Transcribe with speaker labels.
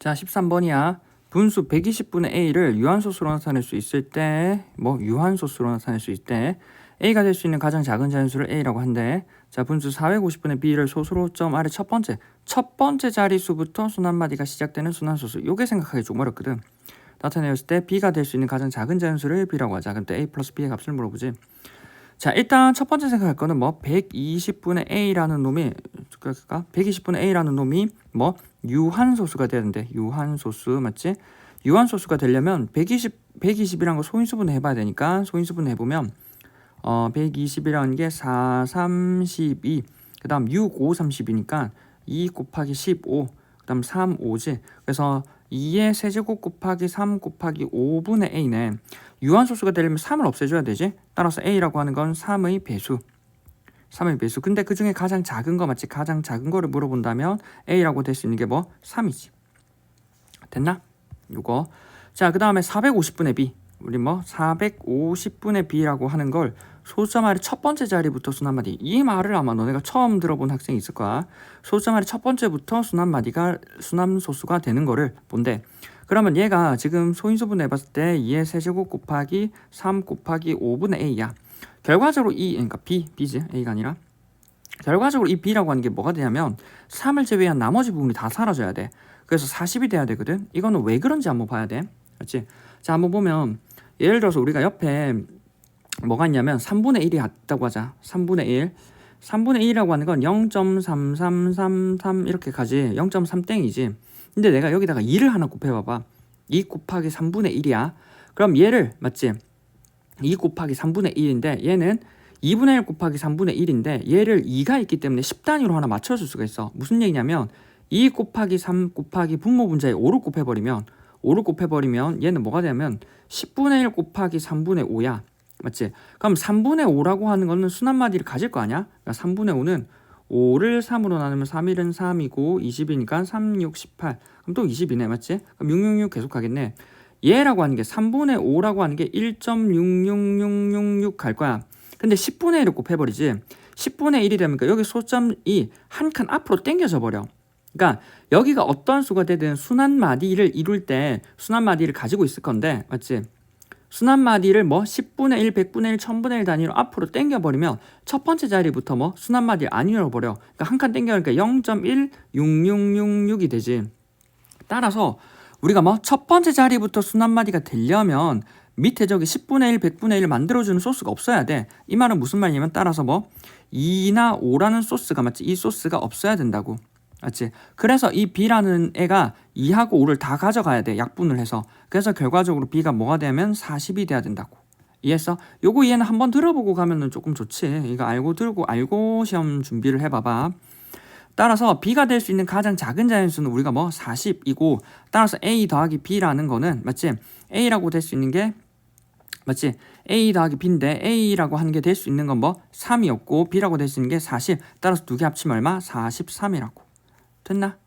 Speaker 1: 자, 13번이야. 분수 120분의 a를 유한소수로 나타낼 수 있을 때, 뭐 유한소수로 나타낼 수 있을 때 a가 될 수 있는 가장 작은 자연수를 a라고 한대. 자, 분수 450분의 b를 소수로 점 아래 첫 번째, 첫 번째 자릿수부터 순한마디가 시작되는 순환소수. 요게 생각하기 좀 어렵거든. 나타내었을 때 b가 될 수 있는 가장 작은 자연수를 b라고 하자. 그럼 또 a 플러스 b의 값을 물어보지. 자, 일단 첫 번째 생각할 거는 뭐 120분의 a라는 놈이 그러니까 120분의 a라는 놈이 뭐 유한소수가 되는데 유한소수 맞지? 유한소수가 되려면 120 120이란 거 소인수분해 해봐야 되니까 소인수분해 해보면 어 120이라는 게 4, 32, 그다음 6, 5, 30이니까 2 곱하기 15, 그다음 3, 5지. 그래서 2의 세제곱 곱하기 3 곱하기 5분의 a네. 유한소수가 되려면 3을 없애줘야 되지. 따라서 a라고 하는 건 3의 배수. 3의 배수. 근데 그 중에 가장 작은 거 맞지? 가장 작은 거를 물어본다면 a라고 될 수 있는 게 뭐? 3이지. 됐나? 요거. 자, 그 다음에 450분의 b. 우리 뭐 450분의 b라고 하는 걸 아래 첫 번째 자리부터 순한마디. 이 말을 아마 너네가 처음 들어본 학생이 있을 거야. 아래 첫 번째부터 순한마디가 순함소수가 되는 거를 본대. 그러면 얘가 지금 소인수분 해봤을 때 2의 세제곱 곱하기 3 곱하기 5분의 a야. 결과적으로 이 그러니까 b b지 a가 아니라 결과적으로 이 b라고 하는 게 뭐가 되냐면 3을 제외한 나머지 부분이 다 사라져야 돼. 그래서 40이 돼야 되거든. 이거는 왜 그런지 한번 봐야 돼. 그렇지? 자 한번 보면 예를 들어서 우리가 옆에 뭐가 있냐면 3분의 1이 같다고 하자. 3분의 1. 3분의 1이라고 하는 건 0.3333 이렇게 가지. 0.3땡이지. 근데 내가 여기다가 2를 하나 곱해봐봐. 2 곱하기 3분의 1이야. 그럼 얘를 맞지? 2 곱하기 3분의 1인데 얘는 2분의 1 곱하기 3분의 1인데 얘를 2가 있기 때문에 10단위로 하나 맞춰줄 수가 있어. 무슨 얘기냐면 2 곱하기 3 곱하기 분모 분자에 5를 곱해버리면 5를 곱해버리면 얘는 뭐가 되냐면 10분의 1 곱하기 3분의 5야. 맞지? 그럼 3분의 5라고 하는 거는 순한 마디를 가질 거 아니야? 그러니까 3분의 5는 5를 3으로 나누면 3일은 3이고 20이니까 3, 6, 18. 그럼 또 20이네. 맞지? 그럼 666 계속 가겠네. 얘라고 하는 게 3분의 5라고 하는 게 1.66666 갈 거야. 근데 10분의 1을 곱해버리지. 10분의 1이 되니까 여기 소점이 한 칸 앞으로 당겨져 버려. 그러니까 여기가 어떠한 수가 되든 순한 마디를 이룰 때 순한 마디를 가지고 있을 건데 맞지? 순한 마디를 뭐 10분의 1, 100분의 1, 1000분의 1 단위로 앞으로 당겨버리면 첫 번째 자리부터 뭐 순한 마디를 안 이뤄버려. 그러니까 한 칸 당겨니까 0.16666이 되지. 따라서 우리가 뭐 첫 번째 자리부터 순한 마디가 되려면 밑에 저기 10분의 1, 100분의 1을 만들어주는 소스가 없어야 돼. 이 말은 무슨 말이냐면 따라서 뭐 2나 5라는 소스가 맞지? 이 소스가 없어야 된다고. 맞지? 그래서 이 B라는 애가 2하고 5를 다 가져가야 돼. 약분을 해서. 그래서 결과적으로 B가 뭐가 되면 40이 돼야 된다고. 이해했어? 요거 이해는 한번 들어보고 가면은 조금 좋지. 이거 알고 들고 알고 시험 준비를 해봐봐. 따라서 B가 될 수 있는 가장 작은 자연수는 우리가 뭐 40이고 따라서 A 더하기 B라는 거는 맞지? A라고 될 수 있는 게 맞지? A 더하기 B인데 A라고 하는 게 될 수 있는 건 뭐 3이었고 B라고 될 수 있는 게 40. 따라서 두 개 합치면 얼마? 43이라고. 됐나?